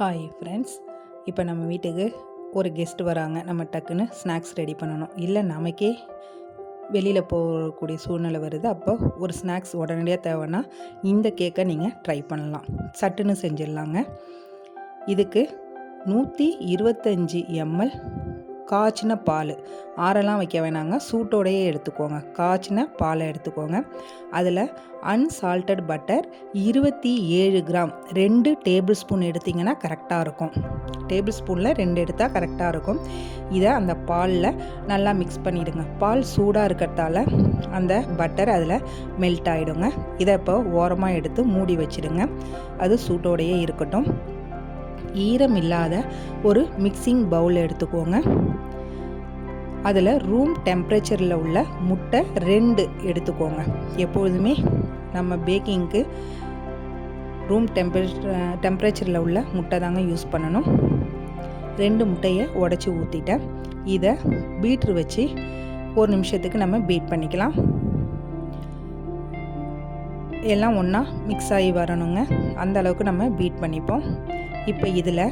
Hi friends இப்போ நம்ம வீட்டுக்கு ஒரு கெஸ்ட் வராங்க. நம்ம டக்குன்னு ஸ்நாக்ஸ் ரெடி பண்ணணும். இல்லை நமக்கே வெளியில் போகக்கூடிய சூழ்நிலை வருது. அப்போ ஒரு ஸ்நாக்ஸ் உடனடியாக தேவைன்னா இந்த கேக்கை நீங்கள் ட்ரை பண்ணலாம். சட்டுன்னு செஞ்சிடலாங்க. இதுக்கு நூற்றி இருபத்தஞ்சி எம்எல் காய்ச்சின பால். ஆறெல்லாம் வைக்க வேணாங்க. சூட்டோடையே எடுத்துக்கோங்க. காய்ச்சின பாலை எடுத்துக்கோங்க. அதில் அன்சால்டட் பட்டர் இருபத்தி ஏழு கிராம். ரெண்டு டேபிள் ஸ்பூன் எடுத்திங்கன்னா கரெக்டாக இருக்கும். டேபிள் ஸ்பூனில் ரெண்டு எடுத்தால் கரெக்டாக இருக்கும். இதை அந்த பாலில் நல்லா மிக்ஸ் பண்ணிவிடுங்க பால் சூடாக இருக்கிறதால அந்த பட்டர் அதில் மெல்ட் ஆகிடுங்க இதை இப்போ ஓரமாக எடுத்து மூடி வச்சிடுங்க. அது சூட்டோடையே இருக்கட்டும். ஈரம் இல்லாத ஒரு மிக்சிங் பவுல் எடுத்துக்கோங்க. அதில் ரூம் டெம்பரேச்சரில் உள்ள முட்டை ரெண்டு எடுத்துக்கோங்க. எப்பொழுதுமே நம்ம பேக்கிங்க்கு ரூம் டெம்பரேச்சர் டெம்பரேச்சரில் உள்ள முட்டை தாங்க யூஸ் பண்ணணும். ரெண்டு முட்டையை உடச்சி ஊற்றிட்டேன் இதை பீட்ரு வச்சு ஒரு நிமிஷத்துக்கு நம்ம பீட் பண்ணிக்கலாம். எல்லாம் ஒன்றா மிக்ஸ் ஆகி வரணுங்க. அந்த அளவுக்கு நம்ம பீட் பண்ணிப்போம். இப்போ இதில்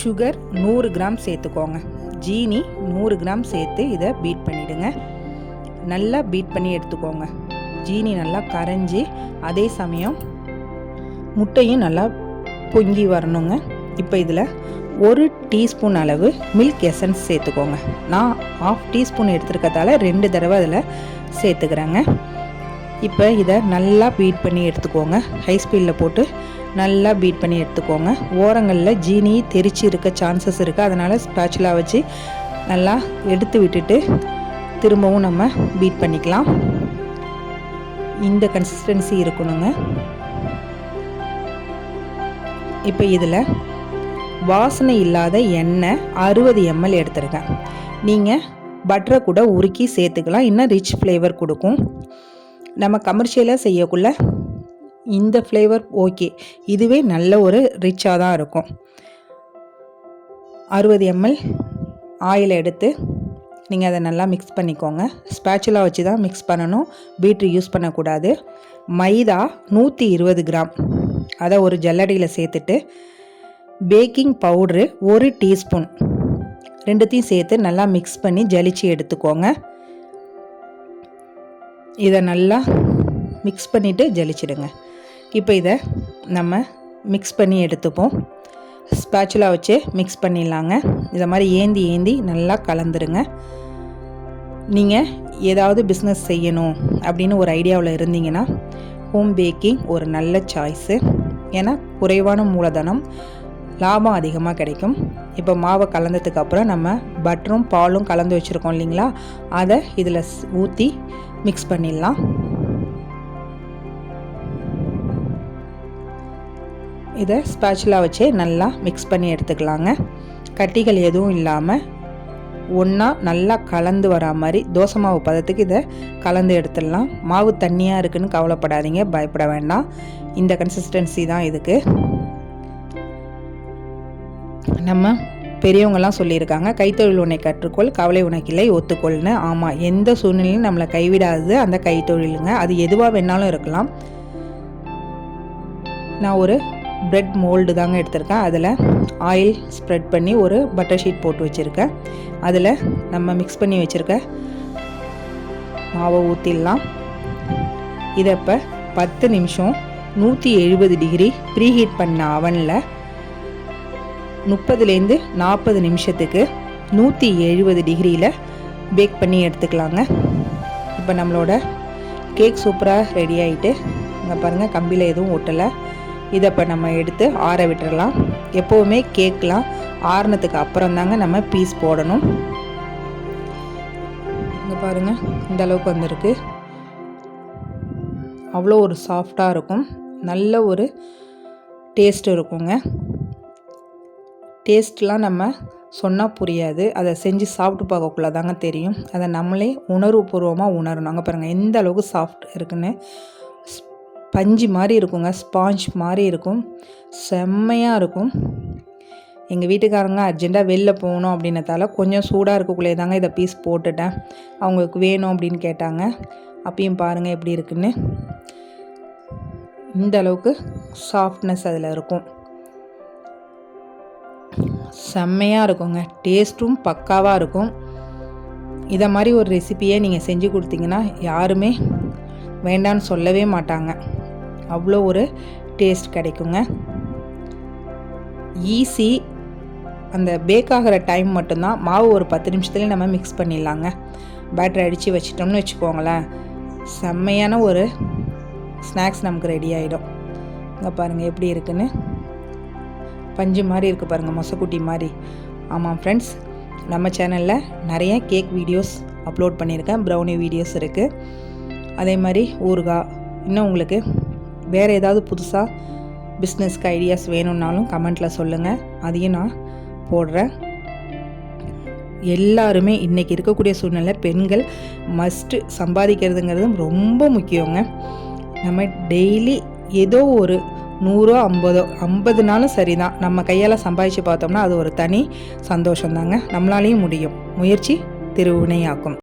சுகர் நூறு கிராம் சேர்த்துக்கோங்க. ஜீனி நூறு கிராம் சேர்த்து இதை பீட் பண்ணிவிடுங்க நல்லா பீட் பண்ணி எடுத்துக்கோங்க. ஜீனி நல்லா கரைஞ்சி அதே சமயம் முட்டையும் நல்லா பொங்கி வரணுங்க. இப்போ இதில் ஒரு டீஸ்பூன் அளவு மில்க் எசன்ஸ் சேர்த்துக்கோங்க. நான் ஆஃப் டீஸ்பூன் எடுத்துருக்கதால ரெண்டு தடவை அதில் சேர்த்துக்கிறேங்க. இப்போ இதை நல்லா பீட் பண்ணி எடுத்துக்கோங்க. ஹை ஸ்பீடில் போட்டு நல்லா பீட் பண்ணி எடுத்துக்கோங்க. ஓரங்களில் ஜீனி தெரிச்சு இருக்க சான்சஸ் இருக்குது அதனால் ஸ்பேச்சுலா வச்சு நல்லா எடுத்து விட்டுட்டு திரும்பவும் நம்ம பீட் பண்ணிக்கலாம். இந்த கன்சிஸ்டன்சி இருக்கணுங்க. இப்போ இதில் வாசனை இல்லாத எண்ணெய் அறுபது எம்எல் எடுத்துருக்கேன் நீங்கள் பட்டரை கூட உருக்கி சேர்த்துக்கலாம். இன்னும் ரிச் ஃப்ளேவர் கொடுக்கும். நம்ம கமர்ஷியலாக செய்யக்குள்ள இந்த ஃப்ளேவர் ஓகே இதுவே நல்ல ஒரு ரிச்சாக தான் இருக்கும். அறுபது எம்எல் ஆயில் எடுத்து நீங்கள் அதை நல்லா மிக்ஸ் பண்ணிக்கோங்க. ஸ்பேச்சுலாக வச்சு தான் மிக்ஸ் பண்ணணும். பீட்ரு யூஸ் பண்ணக்கூடாது. மைதா நூற்றி இருபது கிராம். அதை ஒரு ஜல்லடியில் சேர்த்துட்டு பேக்கிங் பவுட்ரு ஒரு டீஸ்பூன் ரெண்டுத்தையும் சேர்த்து நல்லா மிக்ஸ் பண்ணி ஜலிச்சு எடுத்துக்கோங்க. இதை நல்லா மிக்ஸ் பண்ணிவிட்டு ஜலிச்சிடுங்க. இப்போ இதை நம்ம மிக்ஸ் பண்ணி எடுத்துப்போம். ஸ்பேச்சுலா வச்சு மிக்ஸ் பண்ணிடலாங்க. இதை மாதிரி ஏந்தி ஏந்தி நல்லா கலந்துருங்க. நீங்கள் ஏதாவது பிஸ்னஸ் செய்யணும் அப்படின்னு ஒரு ஐடியாவில் இருந்தீங்கன்னா ஹோம் பேக்கிங் ஒரு நல்ல சாய்ஸு ஏன்னா குறைவான மூலதனம் லாபம் அதிகமாக கிடைக்கும். இப்போ மாவை கலந்ததுக்கு அப்புறம் நம்ம பட்டரும் பாலும் கலந்து வச்சுருக்கோம் இல்லைங்களா? அதை இதில் ஊற்றி மிக்ஸ் பண்ணிடலாம். இதை ஸ்பேச்சுலா வச்சே நல்லா மிக்ஸ் பண்ணி எடுத்துக்கலாங்க. கட்டிகள் எதுவும் இல்லாமல் ஒன்றா நல்லா கலந்து வரா மாதிரி தோசை மாவு பதத்துக்கு இதை கலந்து எடுத்துடலாம். மாவு தண்ணியாக இருக்குதுன்னு கவலைப்படாதீங்க பயப்பட வேண்டாம். இந்த கன்சிஸ்டன்சி தான் இதுக்கு. நம்ம பெரியவங்கெல்லாம் சொல்லியிருக்காங்க கைத்தொழில் உன்னை கற்றுக்கொள் கவலை உனக்கில்லை ஒத்துக்கொள்னு. ஆமாம் எந்த சூழ்நிலையும் நம்மளை கைவிடாது அந்த கைத்தொழிலுங்க. அது எதுவாக வேணாலும் இருக்கலாம். நான் ஒரு ப்ரெட் மோல்டு தாங்க எடுத்திருக்கேன் அதில் ஆயில் ஸ்ப்ரெட் பண்ணி ஒரு பட்டர் ஷீட் போட்டு வச்சுருக்கேன் அதில் நம்ம மிக்ஸ் பண்ணி வச்சுருக்க மாவை ஊற்றிடலாம் இதை இப்போ பத்து நிமிஷம் நூற்றி எழுபது டிகிரி ப்ரீஹீட் பண்ண அவனில் முப்பதுலேருந்து நாற்பது நிமிஷத்துக்கு நூற்றி எழுபது டிகிரியில் பேக் பண்ணி எடுத்துக்கலாங்க. இப்போ நம்மளோட கேக் சூப்பராக ரெடி ஆகிட்டு இங்கே பாருங்கள் கம்பியில் எதுவும் ஒட்டலை. இதை இப்போ நம்ம எடுத்து ஆற விட்டுறலாம். எப்போவுமே கேக்லாம் ஆறுனதுக்கு அப்புறம் தாங்க நம்ம பீஸ் போடணும். இங்கே பாருங்கள் இந்த அளவுக்கு வந்திருக்கு. அவ்வளோ ஒரு சாஃப்டாக இருக்கும். நல்ல ஒரு டேஸ்ட் இருக்குங்க. டேஸ்ட்லாம் நம்ம சொன்னால் புரியாது. அதை செஞ்சு சாப்பிட்டு பார்க்கக்குள்ள தாங்க தெரியும். அதை நம்மளே உணர்வுபூர்வமாக உணரணும். அங்கே பாருங்கள் எந்த அளவுக்கு சாஃப்ட் இருக்குன்னு. பஞ்சு மாதிரி இருக்குங்க ஸ்பாஞ்ச் மாதிரி இருக்கும். செம்மையாக இருக்கும். எங்கள் வீட்டுக்காரங்க அர்ஜெண்ட்டாக வெளில போகணும் அப்படின்னதால கொஞ்சம் சூடாக இருக்கக்குள்ளே தாங்க இதை பீஸ் போட்டுட்டேன். அவங்களுக்கு வேணும் அப்படின்னு கேட்டாங்க. அப்பயும் பாருங்கள் எப்படி இருக்குன்னு. இந்த அளவுக்கு சாஃப்ட்னஸ் அதில் இருக்கும். செம்மையாக இருக்குங்க. டேஸ்ட்டும் பக்காவாக இருக்கும். இதை மாதிரி ஒரு ரெசிப்பியை நீங்கள் செஞ்சு கொடுத்தீங்கன்னா யாருமே வேண்டான்னு சொல்லவே மாட்டாங்க. அவ்வளோ ஒரு டேஸ்ட் கிடைக்குங்க. ஈஸி அந்த பேக் ஆகிற டைம் மட்டும்தான் மாவு ஒரு பத்து நிமிஷத்துலேயே நம்ம மிக்ஸ் பண்ணிடலாங்க. பேட்டர் அடித்து வச்சிட்டோம்னு வச்சுக்கோங்களேன். செம்மையான ஒரு ஸ்நாக்ஸ் நமக்கு ரெடி ஆகிடும் இங்கே பாருங்கள் எப்படி இருக்குன்னு. பஞ்சு மாதிரி இருக்குது பாருங்கள் மொசக்குட்டி மாதிரி. ஆமாம் ஃப்ரெண்ட்ஸ் நம்ம சேனலில் நிறைய கேக் வீடியோஸ் அப்லோட் பண்ணியிருக்கேன். ப்ரௌனி வீடியோஸ் இருக்குது அதே மாதிரி ஊறுகாய். இன்னும் உங்களுக்கு வேறு ஏதாவது புதுசாக பிஸ்னஸ்க்கு ஐடியாஸ் வேணும்னாலும் கமெண்ட்டில் சொல்லுங்கள் அதையும் நான் போடுறேன். எல்லாருமே இன்றைக்கி இருக்கக்கூடிய சூழ்நிலை பெண்கள் மஸ்ட்டு சம்பாதிக்கிறதுங்கிறது ரொம்ப முக்கியங்க. நம்ம டெய்லி ஏதோ ஒரு நூறோ ஐம்பதோ ஐம்பதுனாலும் சரி தான் நம்ம கையால் சம்பாதிச்சு பார்த்தோம்னா அது ஒரு தனி சந்தோஷந்தாங்க நம்மளாலேயும் முடியும். முயற்சி திருவினையாக்கும்.